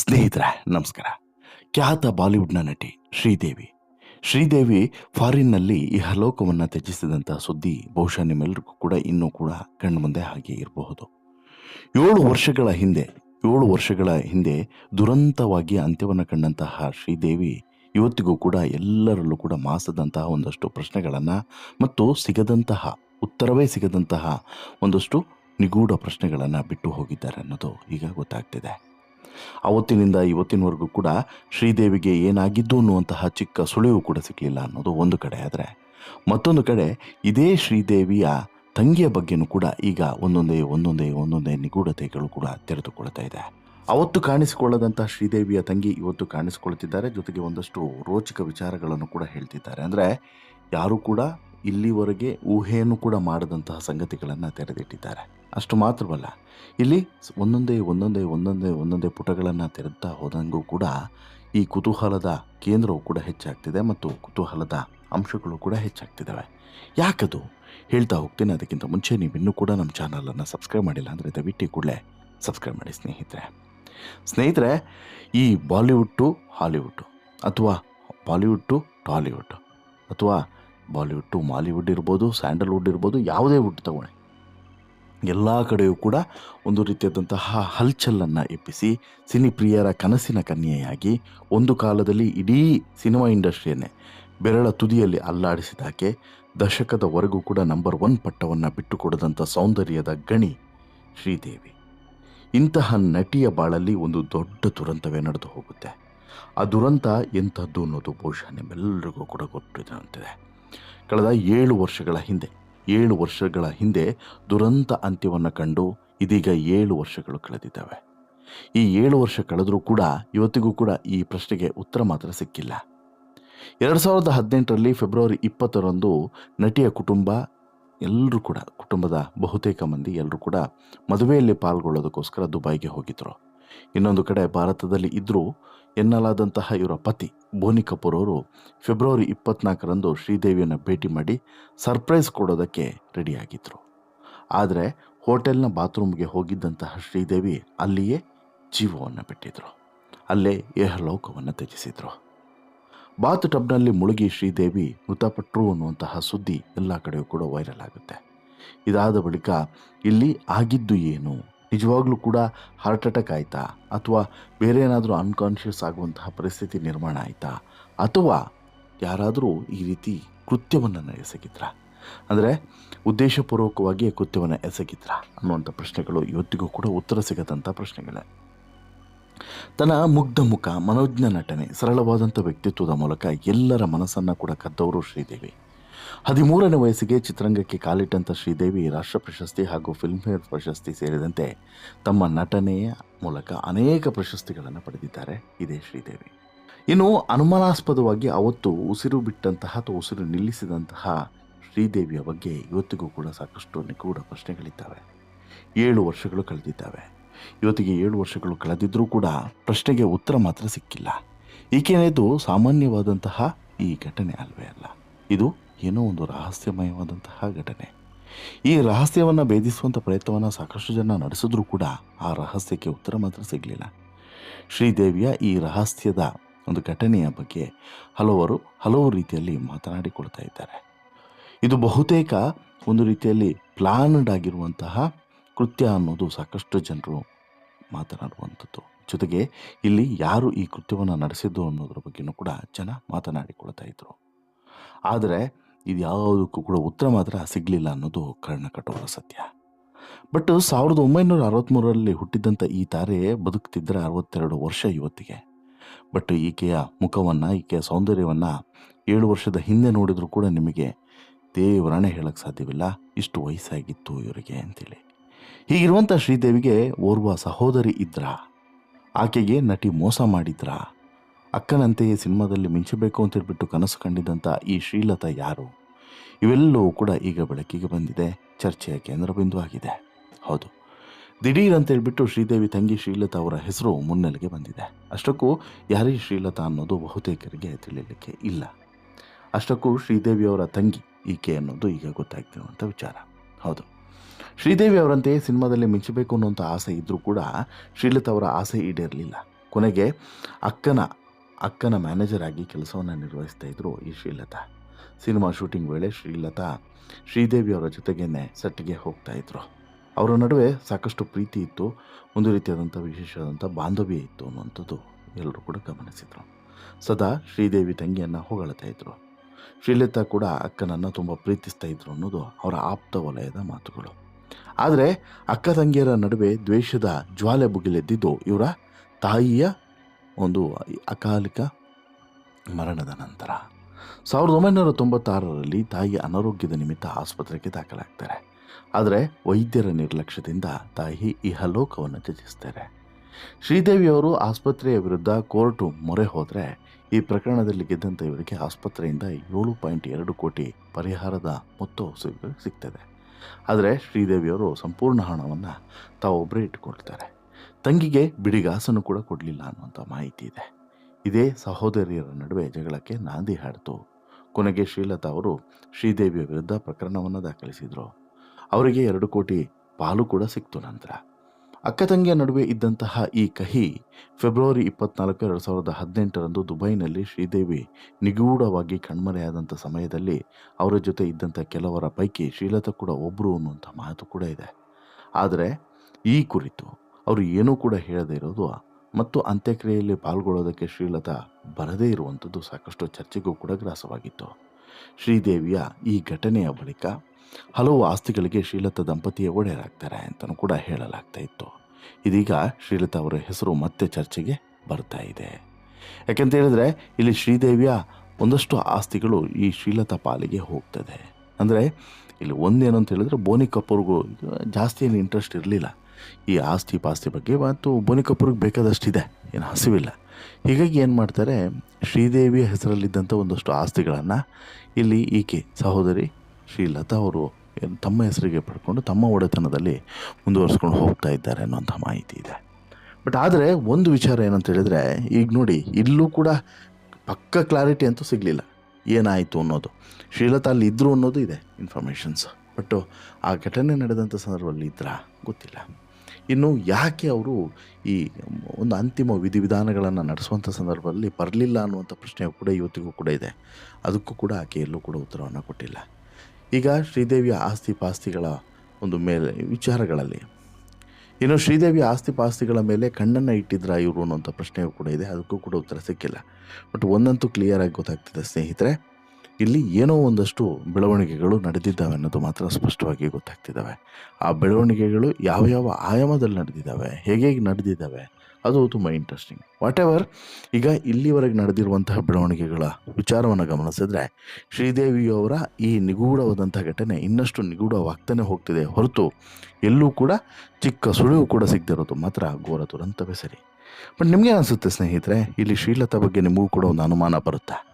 ಸ್ನೇಹಿತರೆ, ನಮಸ್ಕಾರ. ಖ್ಯಾತ ಬಾಲಿವುಡ್ನ ನಟಿ ಶ್ರೀದೇವಿ. ಶ್ರೀದೇವಿ ಫಾರಿನ್ನಲ್ಲಿ ಇಹಲೋಕವನ್ನು ತ್ಯಜಿಸಿದಂಥ ಸುದ್ದಿ ಬಹುಶಃ ನಿಮ್ಮೆಲ್ಲರಿಗೂ ಕೂಡ ಇನ್ನೂ ಕೂಡ ಕಣ್ಣು ಮುಂದೆ ಹಾಗೆ ಇರಬಹುದು. ಏಳು ವರ್ಷಗಳ ಹಿಂದೆ, ಏಳು ವರ್ಷಗಳ ಹಿಂದೆ ದುರಂತವಾಗಿ ಅಂತ್ಯವನ್ನು ಕಂಡಂತಹ ಶ್ರೀದೇವಿ ಇವತ್ತಿಗೂ ಕೂಡ ಎಲ್ಲರಲ್ಲೂ ಕೂಡ ಮಾಸದಂತಹ ಒಂದಷ್ಟು ಪ್ರಶ್ನೆಗಳನ್ನು ಮತ್ತು ಸಿಗದಂತಹ, ಉತ್ತರವೇ ಸಿಗದಂತಹ ಒಂದಷ್ಟು ನಿಗೂಢ ಪ್ರಶ್ನೆಗಳನ್ನು ಬಿಟ್ಟು ಹೋಗಿದ್ದಾರೆ ಅನ್ನೋದು ಈಗ ಗೊತ್ತಾಗ್ತಿದೆ. ಅವತ್ತಿನಿಂದ ಇವತ್ತಿನವರೆಗೂ ಕೂಡ ಶ್ರೀದೇವಿಗೆ ಏನಾಗಿದ್ದು ಅನ್ನುವಂತಹ ಚಿಕ್ಕ ಸುಳಿವು ಕೂಡ ಸಿಗಲಿಲ್ಲ ಅನ್ನೋದು ಒಂದು ಕಡೆ ಆದರೆ ಮತ್ತೊಂದು ಕಡೆ ಇದೇ ಶ್ರೀದೇವಿಯ ತಂಗಿಯ ಬಗ್ಗೆನೂ ಕೂಡ ಈಗ ಒಂದೊಂದೇ ಒಂದೊಂದೇ ಒಂದೊಂದೇ ನಿಗೂಢತೆಗಳು ಕೂಡ ತೆರೆದುಕೊಳ್ತಾ ಇದೆ. ಅವತ್ತು ಕಾಣಿಸಿಕೊಳ್ಳದಂತಹ ಶ್ರೀದೇವಿಯ ತಂಗಿ ಇವತ್ತು ಕಾಣಿಸಿಕೊಳ್ತಿದ್ದಾರೆ ಜೊತೆಗೆ ಒಂದಷ್ಟು ರೋಚಕ ವಿಚಾರಗಳನ್ನು ಕೂಡ ಹೇಳ್ತಿದ್ದಾರೆ. ಅಂದರೆ ಯಾರು ಕೂಡ ಇಲ್ಲಿವರೆಗೆ ಊಹೆಯನ್ನು ಕೂಡ ಮಾಡದಂತಹ ಸಂಗತಿಗಳನ್ನು ತೆರೆದಿಟ್ಟಿದ್ದಾರೆ. ಅಷ್ಟು ಮಾತ್ರವಲ್ಲ, ಇಲ್ಲಿ ಒಂದೊಂದೇ ಒಂದೊಂದೇ ಒಂದೊಂದೇ ಒಂದೊಂದೇ ಪುಟಗಳನ್ನು ತೆರೆದುತ್ತಾ ಹೋದಂಗೂ ಕೂಡ ಈ ಕುತೂಹಲದ ಕೇಂದ್ರವು ಕೂಡ ಹೆಚ್ಚಾಗ್ತಿದೆ ಮತ್ತು ಕುತೂಹಲದ ಅಂಶಗಳು ಕೂಡ ಹೆಚ್ಚಾಗ್ತಿದ್ದಾವೆ. ಯಾಕದು? ಹೇಳ್ತಾ ಹೋಗ್ತೀನಿ, ಅದಕ್ಕಿಂತ ಮುಂಚೆ ನೀವು ಇನ್ನೂ ಕೂಡ ನಮ್ಮ ಚಾನಲನ್ನು ಸಬ್ಸ್ಕ್ರೈಬ್ ಮಾಡಿಲ್ಲ ಅಂದರೆ ದಯವಿಟ್ಟು ಕೂಡಲೇ ಸಬ್ಸ್ಕ್ರೈಬ್ ಮಾಡಿ ಸ್ನೇಹಿತರೆ. ಸ್ನೇಹಿತರೆ, ಈ ಬಾಲಿವುಡ್ ಟು ಹಾಲಿವುಡ್ ಅಥವಾ ಬಾಲಿವುಡ್ ಟು ಟಾಲಿವುಡ್ ಅಥವಾ ಬಾಲಿವುಡ್ ಟು ಮಾಲಿವುಡ್ ಇರ್ಬೋದು, ಸ್ಯಾಂಡಲ್ವುಡ್ ಇರ್ಬೋದು, ಯಾವುದೇ ವುಡ್ ತಗೊಳ್ಳಿ. ಎಲ್ಲ ಕಡೆಯೂ ಕೂಡ ಒಂದು ರೀತಿಯಾದಂತಹ ಹಲ್ಚಲನ್ನು ಎಪ್ಪಿಸಿ ಸಿನಿ ಪ್ರಿಯರ ಕನಸಿನ ಕನ್ಯೆಯಾಗಿ ಒಂದು ಕಾಲದಲ್ಲಿ ಇಡೀ ಸಿನಿಮಾ ಇಂಡಸ್ಟ್ರಿಯನ್ನೇ ಬೆರಳ ತುದಿಯಲ್ಲಿ ಅಲ್ಲಾಡಿಸಿದಾಕೆ ದಶಕದವರೆಗೂ ಕೂಡ ನಂಬರ್ ಒನ್ ಪಟ್ಟವನ್ನು ಬಿಟ್ಟುಕೊಡದಂಥ ಸೌಂದರ್ಯದ ಗಣಿ ಶ್ರೀದೇವಿ. ಇಂತಹ ನಟಿಯ ಬಾಳಲ್ಲಿ ಒಂದು ದೊಡ್ಡ ದುರಂತವೇ ನಡೆದು ಹೋಗುತ್ತೆ. ಆ ದುರಂತ ಎಂಥದ್ದು ಅನ್ನೋದು ಬಹುಶಃ ನಿಮ್ಮೆಲ್ಲರಿಗೂ ಕೂಡ ಗೊತ್ತಿರುವಂತಿದೆ ಕಳೆದ ಏಳು ವರ್ಷಗಳ ಹಿಂದೆ, ಏಳು ವರ್ಷಗಳ ಹಿಂದೆ ದುರಂತ ಅಂತ್ಯವನ್ನು ಕಂಡು ಇದೀಗ ಏಳು ವರ್ಷಗಳು ಕಳೆದಿದ್ದಾವೆ. ಈ ಏಳು ವರ್ಷ ಕಳೆದರೂ ಕೂಡ ಇವತ್ತಿಗೂ ಕೂಡ ಈ ಪ್ರಶ್ನೆಗೆ ಉತ್ತರ ಮಾತ್ರ ಸಿಕ್ಕಿಲ್ಲ. ಎರಡು ಸಾವಿರದ ಹದಿನೆಂಟರಲ್ಲಿ ಫೆಬ್ರವರಿ ಇಪ್ಪತ್ತರಂದು ನಟಿಯ ಕುಟುಂಬ, ಎಲ್ಲರೂ ಕೂಡ ಕುಟುಂಬದ ಬಹುತೇಕ ಮಂದಿ ಎಲ್ಲರೂ ಕೂಡ ಮದುವೆಯಲ್ಲಿ ಪಾಲ್ಗೊಳ್ಳೋದಕ್ಕೋಸ್ಕರ ದುಬೈಗೆ ಹೋಗಿದ್ರು. ಇನ್ನೊಂದು ಕಡೆ ಭಾರತದಲ್ಲಿ ಇದ್ದರೂ ಎನ್ನಲಾದಂತಹ ಇವರ ಪತಿ ಬೋನಿ ಕಪೂರ್ ಅವರು ಫೆಬ್ರವರಿ ಇಪ್ಪತ್ನಾಲ್ಕರಂದು ಶ್ರೀದೇವಿಯನ್ನು ಭೇಟಿ ಮಾಡಿ ಸರ್ಪ್ರೈಸ್ ಕೊಡೋದಕ್ಕೆ ರೆಡಿಯಾಗಿದ್ದರು ಆದರೆ ಹೋಟೆಲ್ನ ಬಾತ್ರೂಮ್ಗೆ ಹೋಗಿದ್ದಂತಹ ಶ್ರೀದೇವಿ ಅಲ್ಲಿಯೇ ಜೀವವನ್ನು ಬಿಟ್ಟಿದ್ರು. ಅಲ್ಲೇ ಏಹಲೋಕವನ್ನು ತ್ಯಜಿಸಿದರು. ಬಾತ್ ಟಬ್ನಲ್ಲಿ ಮುಳುಗಿ ಶ್ರೀದೇವಿ ಮೃತಪಟ್ಟರು ಅನ್ನುವಂತಹ ಸುದ್ದಿ ಎಲ್ಲ ಕಡೆಯೂ ಕೂಡ ವೈರಲ್ ಆಗುತ್ತೆ. ಇದಾದ ಬಳಿಕ ಇಲ್ಲಿ ಆಗಿದ್ದು ಏನು ನಿಜವಾಗ್ಲೂ ಕೂಡ ಹಾರ್ಟ್ ಅಟ್ಯಾಕ್ ಆಯಿತಾ? ಅಥವಾ ಬೇರೆ ಏನಾದರೂ ಅನ್ಕಾನ್ಷಿಯಸ್ ಆಗುವಂತಹ ಪರಿಸ್ಥಿತಿ ನಿರ್ಮಾಣ ಆಯಿತಾ? ಅಥವಾ ಯಾರಾದರೂ ಈ ರೀತಿ ಕೃತ್ಯವನ್ನು ಎಸಗಿದ್ರ? ಅಂದರೆ ಉದ್ದೇಶಪೂರ್ವಕವಾಗಿ ಕೃತ್ಯವನ್ನು ಎಸಗಿದ್ರ ಅನ್ನುವಂಥ ಪ್ರಶ್ನೆಗಳು ಇವತ್ತಿಗೂ ಕೂಡ ಉತ್ತರ ಸಿಗದಂಥ ಪ್ರಶ್ನೆಗಳೇ. ತನ್ನ ಮುಗ್ಧ ಮುಖ, ಮನೋಜ್ಞ ನಟನೆ, ಸರಳವಾದಂಥ ವ್ಯಕ್ತಿತ್ವದ ಮೂಲಕ ಎಲ್ಲರ ಮನಸ್ಸನ್ನು ಕೂಡ ಕದ್ದವರು ಶ್ರೀದೇವಿ. ಹದಿಮೂರನೇ ವಯಸ್ಸಿಗೆ ಚಿತ್ರರಂಗಕ್ಕೆ ಕಾಲಿಟ್ಟಂಥ ಶ್ರೀದೇವಿ ರಾಷ್ಟ್ರ ಪ್ರಶಸ್ತಿ ಹಾಗೂ ಫಿಲ್ಮ್ಫೇರ್ ಪ್ರಶಸ್ತಿ ಸೇರಿದಂತೆ ತಮ್ಮ ನಟನೆಯ ಮೂಲಕ ಅನೇಕ ಪ್ರಶಸ್ತಿಗಳನ್ನು ಪಡೆದಿದ್ದಾರೆ. ಇದೇ ಶ್ರೀದೇವಿ. ಇನ್ನು ಅನುಮಾನಾಸ್ಪದವಾಗಿ ಅವತ್ತು ಉಸಿರು ಬಿಟ್ಟಂತಹ ಅಥವಾ ಉಸಿರು ನಿಲ್ಲಿಸಿದಂತಹ ಶ್ರೀದೇವಿಯ ಬಗ್ಗೆ ಇವತ್ತಿಗೂ ಕೂಡ ಸಾಕಷ್ಟು ನಿಗೂಢ ಪ್ರಶ್ನೆಗಳಿದ್ದಾವೆ. ಏಳು ವರ್ಷಗಳು ಕಳೆದಿದ್ದಾವೆ. ಇವತ್ತಿಗೆ ಏಳು ವರ್ಷಗಳು ಕಳೆದಿದ್ದರೂ ಕೂಡ ಪ್ರಶ್ನೆಗೆ ಉತ್ತರ ಮಾತ್ರ ಸಿಕ್ಕಿಲ್ಲ. ಈಕೆನೇದು ಸಾಮಾನ್ಯವಾದಂತಹ ಈ ಘಟನೆ ಅಲ್ವೇ ಅಲ್ಲ. ಇದು ಏನೋ ಒಂದು ರಹಸ್ಯಮಯವಾದಂತಹ ಘಟನೆ. ಈ ರಹಸ್ಯವನ್ನು ಭೇದಿಸುವಂಥ ಪ್ರಯತ್ನವನ್ನು ಸಾಕಷ್ಟು ಜನ ನಡೆಸಿದ್ರೂ ಕೂಡ ಆ ರಹಸ್ಯಕ್ಕೆ ಉತ್ತರ ಮಾತ್ರ ಸಿಗಲಿಲ್ಲ. ಶ್ರೀದೇವಿಯ ಈ ರಹಸ್ಯದ ಒಂದು ಘಟನೆಯ ಬಗ್ಗೆ ಹಲವರು ಹಲವು ರೀತಿಯಲ್ಲಿ ಮಾತನಾಡಿಕೊಳ್ತಾ ಇದ್ದಾರೆ. ಇದು ಬಹುತೇಕ ಒಂದು ರೀತಿಯಲ್ಲಿ ಪ್ಲಾನ್ಡ್ ಆಗಿರುವಂತಹ ಕೃತ್ಯ ಅನ್ನೋದು ಸಾಕಷ್ಟು ಜನರು ಮಾತನಾಡುವಂಥದ್ದು. ಜೊತೆಗೆ ಇಲ್ಲಿ ಯಾರು ಈ ಕೃತ್ಯವನ್ನು ನಡೆಸಿದ್ದು ಅನ್ನೋದ್ರ ಬಗ್ಗೆಯೂ ಕೂಡ ಜನ ಮಾತನಾಡಿಕೊಳ್ತಾ ಇದ್ರು. ಆದರೆ ಇದು ಯಾವುದಕ್ಕೂ ಕೂಡ ಉತ್ತರ ಮಾತ್ರ ಸಿಗಲಿಲ್ಲ ಅನ್ನೋದು ಕರ್ಣ ಸತ್ಯ. ಬಟ್ ಸಾವಿರದ ಒಂಬೈನೂರ ಅರವತ್ತ್ಮೂರರಲ್ಲಿ ಹುಟ್ಟಿದಂಥ ಈ ತಾರೆ ಬದುಕ್ತಿದ್ದರೆ ಅರವತ್ತೆರಡು ವರ್ಷ ಇವತ್ತಿಗೆ. ಬಟ್ ಈಕೆಯ ಮುಖವನ್ನು, ಈಕೆಯ ಸೌಂದರ್ಯವನ್ನು ಏಳು ವರ್ಷದ ಹಿಂದೆ ನೋಡಿದರೂ ಕೂಡ ನಿಮಗೆ ದೇವರಾಣೆ ಹೇಳಕ್ಕೆ ಸಾಧ್ಯವಿಲ್ಲ. ಇಷ್ಟು ವಯಸ್ಸಾಗಿತ್ತು ಇವರಿಗೆ ಅಂತೇಳಿ. ಹೀಗಿರುವಂಥ ಶ್ರೀದೇವಿಗೆ ಓರ್ವ ಸಹೋದರಿ ಇದ್ರ. ಆಕೆಗೆ ನಟಿ ಮೋಸ ಮಾಡಿದ್ರಾ. ಅಕ್ಕನಂತೆಯೇ ಸಿನಿಮಾದಲ್ಲಿ ಮಿಂಚಬೇಕು ಅಂತ ಹೇಳ್ಬಿಟ್ಟು ಕನಸು ಕಂಡಿದ್ದಂಥ ಈ ಶ್ರೀಲತಾ ಯಾರು? ಇವೆಲ್ಲವೂ ಕೂಡ ಈಗ ಬೆಳಕಿಗೆ ಬಂದಿದೆ. ಚರ್ಚೆಯ ಕೇಂದ್ರಬಿಂದು ಆಗಿದೆ. ಹೌದು. ದಿಢೀರ್ ಅಂತ ಹೇಳ್ಬಿಟ್ಟು ಶ್ರೀದೇವಿ ತಂಗಿ ಶ್ರೀಲತಾ ಅವರ ಹೆಸರು ಮುನ್ನೆಲೆಗೆ ಬಂದಿದೆ. ಅಷ್ಟಕ್ಕೂ ಯಾರೇ ಶ್ರೀಲತಾ ಅನ್ನೋದು ಬಹುತೇಕರಿಗೆ ತಿಳಿಯಲಿಕ್ಕೆ ಇಲ್ಲ. ಅಷ್ಟಕ್ಕೂ ಶ್ರೀದೇವಿ ಅವರ ತಂಗಿ ಈಕೆ ಅನ್ನೋದು ಈಗ ಗೊತ್ತಾಗ್ತಿರುವಂಥ ವಿಚಾರ. ಹೌದು. ಶ್ರೀದೇವಿ ಅವರಂತೆ ಸಿನಿಮಾದಲ್ಲಿ ಮಿಂಚಬೇಕು ಅನ್ನೋಂಥ ಆಸೆ ಇದ್ದರೂ ಕೂಡ ಶ್ರೀಲತಾ ಅವರ ಆಸೆ ಈಡೇರಲಿಲ್ಲ. ಕೊನೆಗೆ ಅಕ್ಕನ ಅಕ್ಕನ ಮ್ಯಾನೇಜರ್ ಆಗಿ ಕೆಲಸವನ್ನು ನಿರ್ವಹಿಸ್ತಾ ಇದ್ರು ಈ ಶ್ರೀಲತಾ. ಸಿನಿಮಾ ಶೂಟಿಂಗ್ ವೇಳೆ ಶ್ರೀಲತಾ ಶ್ರೀದೇವಿ ಅವರ ಜೊತೆಗೇನೆ ಸೆಟ್ಗೆ ಹೋಗ್ತಾ ಇದ್ರು. ಅವರ ನಡುವೆ ಸಾಕಷ್ಟು ಪ್ರೀತಿ ಇತ್ತು, ಒಂದು ರೀತಿಯಾದಂಥ ವಿಶೇಷವಾದಂಥ ಬಾಂಧವ್ಯ ಇತ್ತು ಅನ್ನುವಂಥದ್ದು ಎಲ್ಲರೂ ಕೂಡ ಗಮನಿಸಿದರು. ಸದಾ ಶ್ರೀದೇವಿ ತಂಗಿಯನ್ನು ಹೊಗಳ್ತಾ ಇದ್ರು. ಶ್ರೀಲತಾ ಕೂಡ ಅಕ್ಕನನ್ನು ತುಂಬ ಪ್ರೀತಿಸ್ತಾ ಇದ್ರು ಅನ್ನೋದು ಅವರ ಆಪ್ತ ವಲಯದ ಮಾತುಗಳು. ಆದರೆ ಅಕ್ಕ ತಂಗಿಯರ ನಡುವೆ ದ್ವೇಷದ ಜ್ವಾಲೆ ಬುಗಿಲೆದ್ದಿದ್ದು ಇವರ ತಾಯಿಯ ಒಂದು ಅಕಾಲಿಕ ಮರಣದ ನಂತರ ಸಾವಿರದ ಒಂಬೈನೂರ ತೊಂಬತ್ತಾರರಲ್ಲಿ ತಾಯಿ ಅನಾರೋಗ್ಯದ ನಿಮಿತ್ತ ಆಸ್ಪತ್ರೆಗೆ ದಾಖಲಾಗ್ತಾರೆ. ಆದರೆ ವೈದ್ಯರ ನಿರ್ಲಕ್ಷ್ಯದಿಂದ ತಾಯಿ ಇಹಲೋಕವನ್ನು ತ್ಯಜಿಸ್ತಾರೆ. ಶ್ರೀದೇವಿಯವರು ಆಸ್ಪತ್ರೆಯ ವಿರುದ್ಧ ಕೋರ್ಟು ಮೊರೆ ಹೋದರೆ ಈ ಪ್ರಕರಣದಲ್ಲಿ ಗೆದ್ದಂಥ ಇವರಿಗೆ ಆಸ್ಪತ್ರೆಯಿಂದ ಏಳು ಪಾಯಿಂಟ್ ಎರಡು ಕೋಟಿ ಪರಿಹಾರದ ಮೊತ್ತ ಸಿಗ್ ಸಿಗ್ತದೆ. ಆದರೆ ಶ್ರೀದೇವಿಯವರು ಸಂಪೂರ್ಣ ಹಣವನ್ನು ತಾವೊಬ್ಬರೇ ಇಟ್ಟುಕೊಳ್ತಾರೆ. ತಂಗಿಗೆ ಬಿಡಿಗಾಸನ್ನು ಕೂಡ ಕೊಡಲಿಲ್ಲ ಅನ್ನುವಂಥ ಮಾಹಿತಿ ಇದೆ. ಇದೇ ಸಹೋದರಿಯರ ನಡುವೆ ಜಗಳಕ್ಕೆ ನಾಂದಿ ಹಾಡಿತು. ಕೊನೆಗೆ ಶ್ರೀಲತಾ ಅವರು ಶ್ರೀದೇವಿಯ ವಿರುದ್ಧ ಪ್ರಕರಣವನ್ನು ದಾಖಲಿಸಿದರು. ಅವರಿಗೆ ಎರಡು ಕೋಟಿ ಪಾಲು ಕೂಡ ಸಿಕ್ತು ನಂತರ. ಅಕ್ಕ ತಂಗಿಯ ನಡುವೆ ಇದ್ದಂತಹ ಈ ಕಹಿ ಫೆಬ್ರವರಿ ಇಪ್ಪತ್ನಾಲ್ಕು ಎರಡು ಸಾವಿರದ ಹದಿನೆಂಟರಂದು ದುಬೈನಲ್ಲಿ ಶ್ರೀದೇವಿ ನಿಗೂಢವಾಗಿ ಕಣ್ಮರೆಯಾದಂಥ ಸಮಯದಲ್ಲಿ ಅವರ ಜೊತೆ ಇದ್ದಂಥ ಕೆಲವರ ಪೈಕಿ ಶ್ರೀಲತಾ ಕೂಡ ಒಬ್ಬರು ಅನ್ನುವಂಥ ಮಾತು ಕೂಡ ಇದೆ. ಆದರೆ ಈ ಕುರಿತು ಅವರು ಏನೂ ಕೂಡ ಹೇಳದೇ ಇರೋದು, ಮತ್ತು ಅಂತ್ಯಕ್ರಿಯೆಯಲ್ಲಿ ಪಾಲ್ಗೊಳ್ಳೋದಕ್ಕೆ ಶ್ರೀಲತಾ ಬರದೇ ಇರುವಂಥದ್ದು ಸಾಕಷ್ಟು ಚರ್ಚೆಗೂ ಕೂಡ ಗ್ರಾಸವಾಗಿತ್ತು. ಶ್ರೀದೇವಿಯ ಈ ಘಟನೆಯ ಬಳಿಕ ಹಲವು ಆಸ್ತಿಗಳಿಗೆ ಶ್ರೀಲತಾ ದಂಪತಿಯ ಒಡೆಯರಾಗ್ತಾರೆ ಅಂತಲೂ ಕೂಡ ಹೇಳಲಾಗ್ತಾ ಇತ್ತು. ಇದೀಗ ಶ್ರೀಲತಾ ಅವರ ಹೆಸರು ಮತ್ತೆ ಚರ್ಚೆಗೆ ಬರ್ತಾ ಇದೆ. ಯಾಕೆಂತ ಹೇಳಿದ್ರೆ ಇಲ್ಲಿ ಶ್ರೀದೇವಿಯ ಒಂದಷ್ಟು ಆಸ್ತಿಗಳು ಈ ಶ್ರೀಲತಾ ಪಾಲಿಗೆ ಹೋಗ್ತದೆ. ಅಂದರೆ ಇಲ್ಲಿ ಒಂದೇನು ಅಂತ ಹೇಳಿದ್ರೆ ಬೋನಿ ಕಪೂರ್ಗೂ ಜಾಸ್ತಿ ಏನು ಇಂಟ್ರೆಸ್ಟ್ ಇರಲಿಲ್ಲ. ಈ ಆಸ್ತಿ ಪಾಸ್ತಿ ಬಗ್ಗೆ ಮತ್ತು ಕಪೂರ್ಗೆ ಬೇಕಾದಷ್ಟಿದೆ. ಏನು ಹಸಿವಿಲ್ಲ. ಹೀಗಾಗಿ ಏನು ಮಾಡ್ತಾರೆ, ಶ್ರೀದೇವಿಯ ಹೆಸರಲ್ಲಿದ್ದಂಥ ಒಂದಷ್ಟು ಆಸ್ತಿಗಳನ್ನು ಇಲ್ಲಿ ಈಕೆ ಸಹೋದರಿ ಶ್ರೀಲತಾ ಅವರು ತಮ್ಮ ಹೆಸರಿಗೆ ಪಡ್ಕೊಂಡು ತಮ್ಮ ಒಡೆತನದಲ್ಲಿ ಮುಂದುವರಿಸ್ಕೊಂಡು ಹೋಗ್ತಾ ಇದ್ದಾರೆ ಅನ್ನೋಂಥ ಮಾಹಿತಿ ಇದೆ. ಬಟ್ ಆದರೆ ಒಂದು ವಿಚಾರ ಏನಂತ ಹೇಳಿದರೆ, ಈಗ ನೋಡಿ ಇಲ್ಲೂ ಕೂಡ ಪಕ್ಕ ಕ್ಲಾರಿಟಿ ಅಂತೂ ಸಿಗಲಿಲ್ಲ. ಏನಾಯಿತು ಅನ್ನೋದು. ಶ್ರೀಲತಾ ಅಲ್ಲಿ ಇದ್ದರು ಅನ್ನೋದು ಇದೆ ಇನ್ಫಾರ್ಮೇಷನ್ಸ್ ಬಟ್ಟು ಆ ಘಟನೆ ನಡೆದಂಥ ಸಂದರ್ಭದಲ್ಲಿ ಇದ್ರಾ ಗೊತ್ತಿಲ್ಲ. ಇನ್ನು ಯಾಕೆ ಅವರು ಈ ಒಂದು ಅಂತಿಮ ವಿಧಿವಿಧಾನಗಳನ್ನು ನಡೆಸುವಂಥ ಸಂದರ್ಭದಲ್ಲಿ ಬರಲಿಲ್ಲ ಅನ್ನುವಂಥ ಪ್ರಶ್ನೆ ಕೂಡ ಇವತ್ತಿಗೂ ಕೂಡ ಇದೆ. ಅದಕ್ಕೂ ಕೂಡ ಆಕೆ ಎಲ್ಲೂ ಕೂಡ ಉತ್ತರವನ್ನು ಕೊಟ್ಟಿಲ್ಲ. ಈಗ ಶ್ರೀದೇವಿಯ ಆಸ್ತಿ ಪಾಸ್ತಿಗಳ ಒಂದು ಮೇಲೆ ವಿಚಾರಗಳಲ್ಲಿ. ಇನ್ನು ಶ್ರೀದೇವಿ ಆಸ್ತಿ ಪಾಸ್ತಿಗಳ ಮೇಲೆ ಕಣ್ಣನ್ನು ಇಟ್ಟಿದ್ರ ಇವರು ಅನ್ನೋಂಥ ಪ್ರಶ್ನೆಯೂ ಕೂಡ ಇದೆ. ಅದಕ್ಕೂ ಕೂಡ ಉತ್ತರ ಸಿಕ್ಕಿಲ್ಲ. ಬಟ್ ಒಂದಂತೂ ಕ್ಲಿಯರಾಗಿ ಗೊತ್ತಾಗ್ತಿದೆ ಸ್ನೇಹಿತರೆ ಇಲ್ಲಿ ಏನೋ ಒಂದಷ್ಟು ಬೆಳವಣಿಗೆಗಳು ನಡೆದಿದ್ದಾವೆ ಅನ್ನೋದು ಮಾತ್ರ ಸ್ಪಷ್ಟವಾಗಿ ಗೊತ್ತಾಗ್ತಿದ್ದಾವೆ. ಆ ಬೆಳವಣಿಗೆಗಳು ಯಾವ ಯಾವ ಆಯಾಮದಲ್ಲಿ ನಡೆದಿದ್ದಾವೆ, ಹೇಗೆ ಹೇಗೆ ನಡೆದಿದ್ದಾವೆ, ಅದು ತುಂಬ ಇಂಟ್ರೆಸ್ಟಿಂಗ್ ವಾಟ್ ಎವರ್ ಈಗ ಇಲ್ಲಿವರೆಗೆ ನಡೆದಿರುವಂತಹ ಬೆಳವಣಿಗೆಗಳ ವಿಚಾರವನ್ನು ಗಮನಿಸಿದ್ರೆ ಶ್ರೀದೇವಿಯವರ ಈ ನಿಗೂಢವಾದಂಥ ಘಟನೆ ಇನ್ನಷ್ಟು ನಿಗೂಢವಾಗ್ತಾನೆ ಹೋಗ್ತಿದೆ ಹೊರತು ಎಲ್ಲೂ ಕೂಡ ಚಿಕ್ಕ ಸುಳಿವು ಕೂಡ ಸಿಗದಿರೋದು ಮಾತ್ರ ಘೋರ ದುರಂತವೇ ಸರಿ. ಬಟ್ ನಿಮಗೆ ಅನಿಸುತ್ತೆ ಸ್ನೇಹಿತರೆ? ಇಲ್ಲಿ ಶ್ರೀಲತಾ ಬಗ್ಗೆ ನಿಮಗೂ ಕೂಡ ಒಂದು ಅನುಮಾನ ಬರುತ್ತಾ?